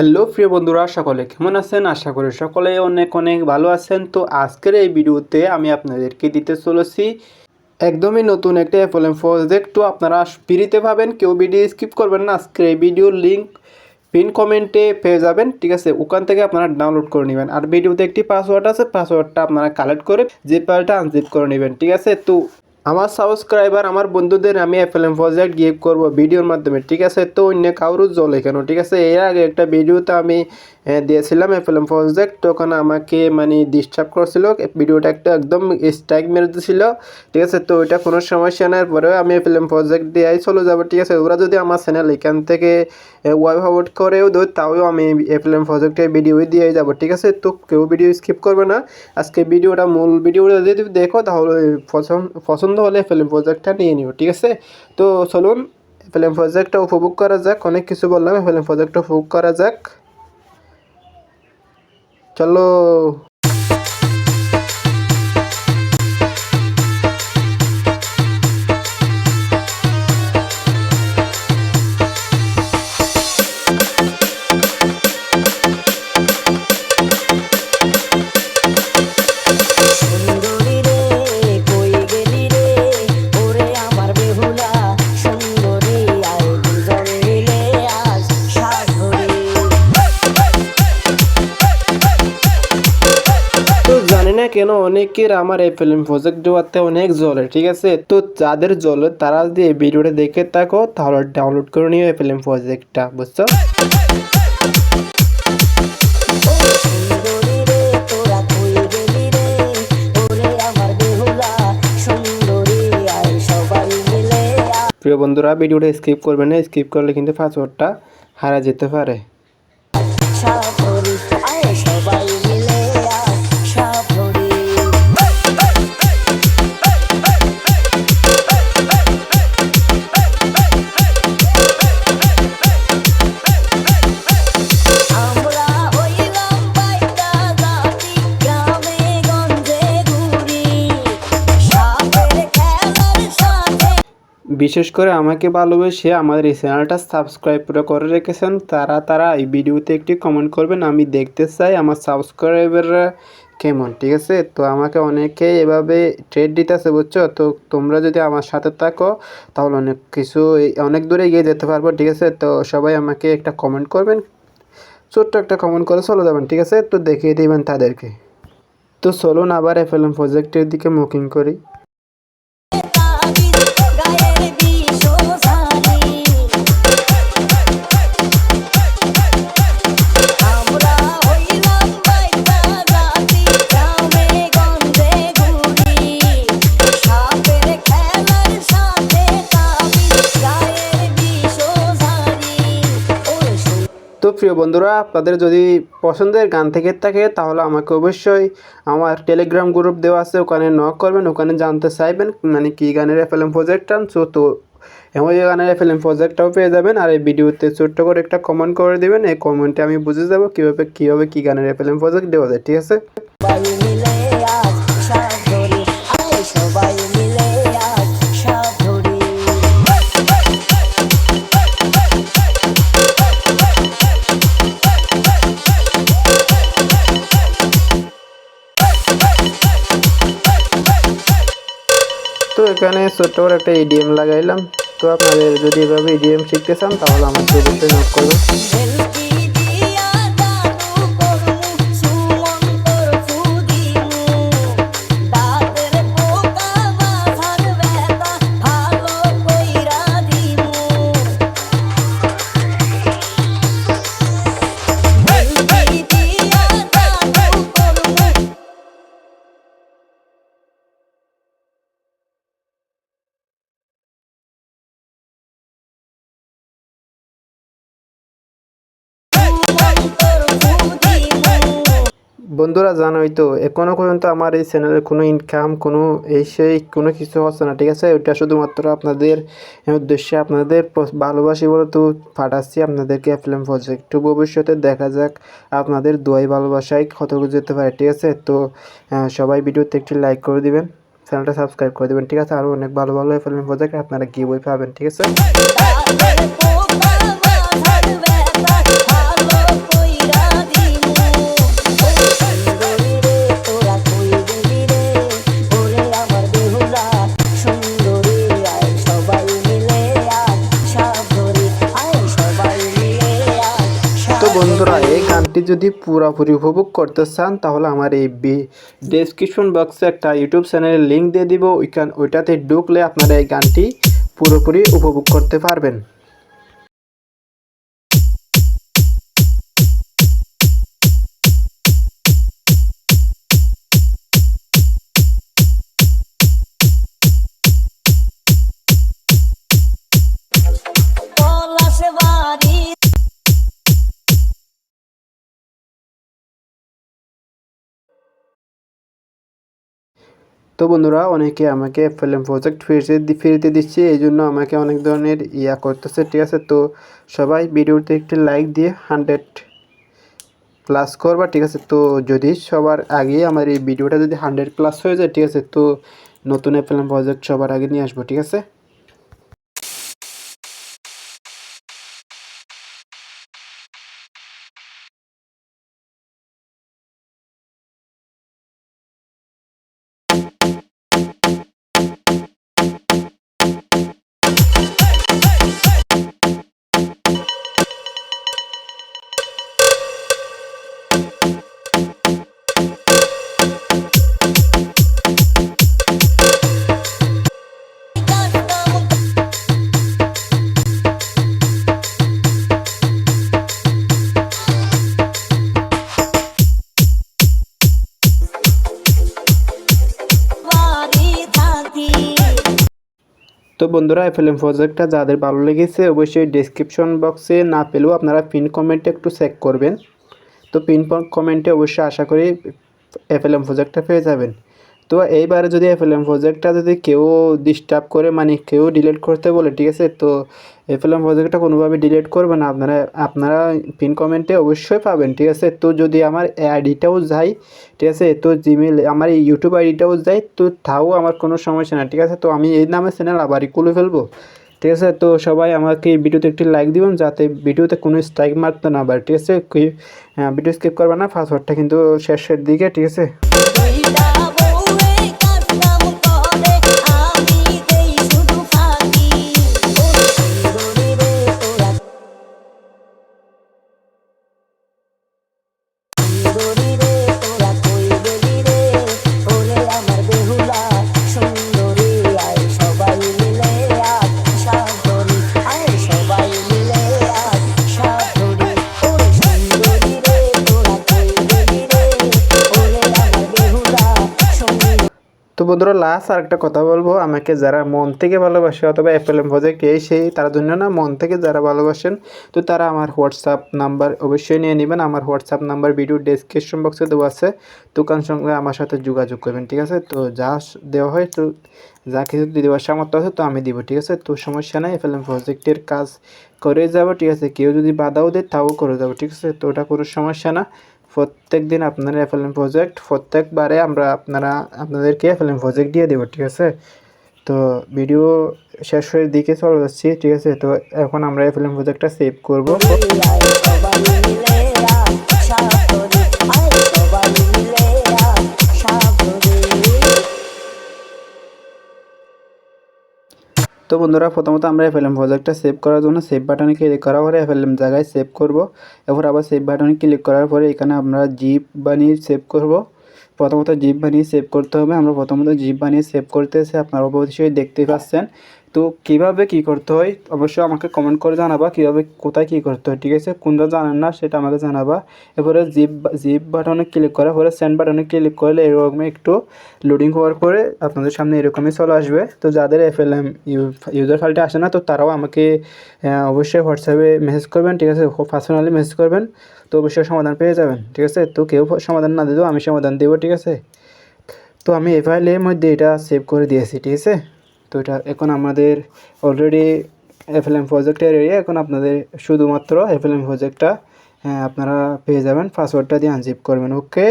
Hello প্রিয় বন্ধুরা, সকলে কেমন আছেন? আশা করি সকলে অনেক অনেক ভালো আছেন। তো আজকের এই ভিডিওতে আমি আপনাদেরকে দিতে চলেছি একদমই নতুন একটা এফএলএম প্রজেক্ট তো আপনারা ফ্রিতে পাবেন কেউ ভিডিও স্কিপ করবেন না। আজকের এই ভিডিওর লিঙ্ক পিন কমেন্টে পেয়ে যাবেন। ঠিক আছে, ওখান থেকে আপনারা ডাউনলোড করে নেবেন। আর ভিডিওতে একটি পাসওয়ার্ড আছে পাসওয়ার্ডটা আপনারা কালেক্ট করে জিপ ফাইলটা আনজিপ করে নেবেন। ঠিক আছে, তো আমার সাবস্ক্রাইবার আমার বন্ধুদের আমি এফএলএম প্রজেক্ট গিভ করব ভিডিওর মাধ্যমে, ঠিক আছে? তো অন্য কারোর জলে কেন ঠিক আছে? এর আগে একটা ভিডিওতে আমি দিয়েছিলাম এফএলএম প্রজেক্ট তখন আমাকে মানে ডিস্টার্ব করছিল। ভিডিওটা একটা একদম স্ট্রাইক মেরে দিয়েছিল ঠিক আছে? তো ওইটা কোনো সমস্যা নেই পরেও আমি এফএলএম প্রজেক্ট দিয়ে চলে যাব, ঠিক আছে? ওরা যদি আমার চ্যানেল এখান থেকে ওয়াই ফরওয়ার্ড করেও দেয়, তাও আমি এফএলএম প্রজেক্টে ভিডিও দিয়ে যাব, ঠিক আছে? তো কেউ ভিডিও স্কিপ করবে না। আজকে ভিডিওটা, মূল ভিডিওটা যদি দেখো, তাহলে পছন্দ পছন্দ হলে ফিল্ম প্রজেক্টটা নিয়ে নিও, ঠিক আছে? তো চলুন ফিল্ম প্রজেক্টটা উপভোগ করা যাক, অনেক কিছু বললাম ফিল্ম প্রজেক্টটা উপভোগ করা যাক। চলো জানি না কেন অনেকের আমার এই ফিল্ম প্রজেক্ট দেওয়াতে অনেক জ্বলে ঠিক আছে? তো যাদের জ্বলে তারা যদি এই ভিডিওটা দেখে থাকো, তাহলে ডাউনলোড করে নিও এই ফিল্ম প্রজেক্টটা বুঝছ? প্রিয় বন্ধুরা, ভিডিওটা স্কিপ করবে না স্কিপ করলে কিন্তু পাসওয়ার্ডটা হারা যেতে পারে। বিশেষ করে আমাকে ভালোবেসে আমাদের এই চ্যানেলটা সাবস্ক্রাইব করে রেখেছেন। তারা তারা এই ভিডিওতে একটি কমেন্ট করবেন, আমি দেখতে চাই আমার সাবস্ক্রাইবাররা কেমন, ঠিক আছে? তো আমাকে অনেকে এভাবে ট্রেড দিতেছে, বুঝছ? তো তোমরা যদি আমার সাথে থাকো, তাহলে অনেক কিছু অনেক দূরে এগিয়ে যেতে পারব, ঠিক আছে? তো সবাই আমাকে একটা কমেন্ট করবেন। ছোট্ট একটা কমেন্ট করে চলে যাবেন, ঠিক আছে? তো দেখিয়ে দিবেন তাদেরকে। তো চলুন আবার এফএলএম প্রজেক্টের দিকে মুকিং করি। প্রিয় বন্ধুরা, আপনাদের যদি পছন্দের গান থেকে থাকে, তাহলে আমাকে অবশ্যই আমার টেলিগ্রাম গ্রুপ দেওয়া আছে, ওখানে নক করবেন, ওখানে জানতে চাইবেন মানে কী গানের এফএলএম প্রজেক্ট আনছো তো এমন গানের এফএলএম প্রজেক্টটাও পেয়ে যাবেন, আর এই ভিডিওতে ছোট্ট করে একটা কমেন্ট করে দেবেন, এই কমেন্টে আমি বুঝে যাব কীভাবে কীভাবে কী গানের এফ এল এম প্রজেক্ট দেওয়া যায়, ঠিক আছে? এখানে ছোট্ট করে একটা ইডিএম লাগাইলাম। তো আপনাদের যদি এভাবে ইডিএম শিখতে চান, তাহলে অবশ্যই নোট বন্ধুরা জানোই তো, এখনও পর্যন্ত আমার এই চ্যানেলের কোনো ইনকাম কোনো এই সেই কোনো কিছু হচ্ছে না, ঠিক আছে? ওইটা শুধুমাত্র আপনাদের উদ্দেশ্যে আপনাদের ভালোবাসি বলে তো পাঠাচ্ছি আপনাদেরকে ফিল্ম প্রজেক্ট ভবিষ্যতে দেখা যাক আপনাদের দোয়াই ভালোবাসায় কত যেতে পারে, ঠিক আছে? তো সবাই ভিডিওতে একটি লাইক করে দিবেন চ্যানেলটা সাবস্ক্রাইব করে দেবেন, ঠিক আছে? আরও অনেক ভালো ভালো ফিল্ম প্রজেক্ট আপনারা গিয়ে বই পাবেন, ঠিক আছে? যদি পুরোপুরি উপভোগ করতে চান, তাহলে আমার এই ডেসক্রিপশন বক্সে একটা ইউটিউব চ্যানেলের লিঙ্ক দিয়ে দিব। ওইখান ওইটাতে ঢুকলে আপনারা এই গানটি পুরোপুরি উপভোগ করতে পারবেন। তো বন্ধুরা, অনেকে আমাকে ফিল্ম প্রজেক্ট ফিরতে দি- ফিরতে দিচ্ছে এই জন্য আমাকে অনেক ধরনের ইয়া করতেছে, ঠিক আছে? তো সবাই ভিডিওতে একটি লাইক দিয়ে হান্ড্রেড প্লাস করবা, ঠিক আছে? তো যদি সবার আগে আমার এই ভিডিওটা যদি হান্ড্রেড প্লাস হয়ে যায়, ঠিক আছে? তো নতুন ফিল্ম প্রজেক্ট সবার আগে নিয়ে আসব, ঠিক আছে? তো বন্ধুরা, এই ফিল্ম প্রজেক্টটা যাদের ভালো লেগেছে, অবশ্যই ডিসক্রিপশন বক্সে না পেলেও আপনারা পিন কমেন্টে একটু চেক করবেন। তো পিন কমেন্টে অবশ্যই আশা করি এফএলএম প্রজেক্টটা পেয়ে যাবেন। তো এইবারে যদি এফএলএম প্রজেক্টটা যদি কেউ ডিস্টার্ব করে মানে কেউ ডিলিট করতে বলে, ঠিক আছে? তো এফএলএম প্রজেক্টটা কোনোভাবে ডিলিট করবে না। আপনারা আপনারা পিন কমেন্টে অবশ্যই পাবেন, ঠিক আছে? তো যদি আমার আইডিটাও যায়, ঠিক আছে? তো জিমেল আমার এই ইউটিউব আইডিটাও যায়, তো তাও আমার কোনো সমস্যা না, ঠিক আছে? তো আমি এই নামে চ্যানেল আবারই খুলে ফেলব, ঠিক আছে? তো সবাই আমাকে ভিডিওতে একটি লাইক দিবেন, যাতে ভিডিওতে কোনো স্ট্রাইক মারতে না পারে, ঠিক আছে? ভিডিও স্কিপ করবে না পাসওয়ার্ডটা কিন্তু শেষের দিকে, ঠিক আছে? বন্ধুরা লাস্ট আর একটা কথা বলব। আমাকে যারা মন থেকে ভালোবাসে অথবা এফএলএম প্রজেক্ট এই সেই, তার জন্য না, মন থেকে যারা ভালোবাসেন, তো তারা আমার হোয়াটসঅ্যাপ নাম্বার অবশ্যই নিয়ে নেবেন। আমার হোয়াটসঅ্যাপ নাম্বার ভিডিও ডেসক্রিপশন বক্সে দেওয়া আছে। দোকান সঙ্গে আমার সাথে যোগাযোগ করবেন, ঠিক আছে? তো যা দেওয়া হয়, তো যা কিছু দেওয়ার সামর্থ্য আছে, তো আমি দিব, ঠিক আছে? তো সমস্যা নাই এফএলএম প্রজেক্টের কাজ করে যাব, ঠিক আছে? কেউ যদি বাধাও দেয়, তাও করে যাব, ঠিক আছে? তো ওটা কোনো সমস্যা না। প্রত্যেক দিন আপনারা এফএলএম প্রজেক্ট প্রত্যেকবারে আমরা আপনারা আপনাদেরকে এফএলএম প্রজেক্ট দিয়ে দেবো ঠিক আছে তো ভিডিও শেষ হয়ে দিকে চলে যাচ্ছি ঠিক আছে তো এখন আমরা এফএলএম প্রজেক্টটা সেভ করব তো বন্ধুরা, প্রথমত আমরা এফএলএম প্রজেক্টটা সেভ করার জন্য সেভ বাটনে ক্লিক করার পরে এফএলএম জায়গায় সেভ করব। এরপর আবার সেভ বাটনে ক্লিক করার পরে এখানে আমরা জিপ বানিয়ে সেভ করব। প্রথমত জিপ বানিয়ে সেভ করতে হবে। আমরা প্রথমত জিপ বানিয়ে সেভ এসে আপনারা অবশ্যই দেখতে পাচ্ছেন। তো কীভাবে কি করতে হয়, অবশ্যই আমাকে কমেন্ট করে জানাবা কীভাবে কোথায় কি করতে হয়, ঠিক আছে? কোনটা জানেন না সেটা আমাকে জানাবা। এরপরে জিপ জিপ বাটনে ক্লিক করার পরে সেন্ড বাটনে ক্লিক করলে এরকম একটু লোডিং হওয়ার পরে আপনাদের সামনে এরকমই চলে আসবে। তো যাদের এফ এল এম ইউজার ফাইলটা আসে না, তো তারাও আমাকে অবশ্যই হোয়াটসঅ্যাপে মেসেজ করবেন, ঠিক আছে? পার্সোনালি মেসেজ করবেন, তো অবশ্যই সমাধান পেয়ে যাবেন, ঠিক আছে? তো কেউ সমাধান না দিলেও আমি সমাধান দেবো, ঠিক আছে? তো আমি এই ফাইলের মধ্যে এটা সেভ করে দিয়েছি, ঠিক আছে? তো এটা এখন আমাদের অলরেডি এফ এল এম প্রজেক্টের এরিয়া এখন আপনাদের শুধুমাত্র এফ এল এম প্রজেক্টটা আপনারা পেয়ে যাবেন পাসওয়ার্ডটা দিয়ে আনজিপ করবেন ওকে.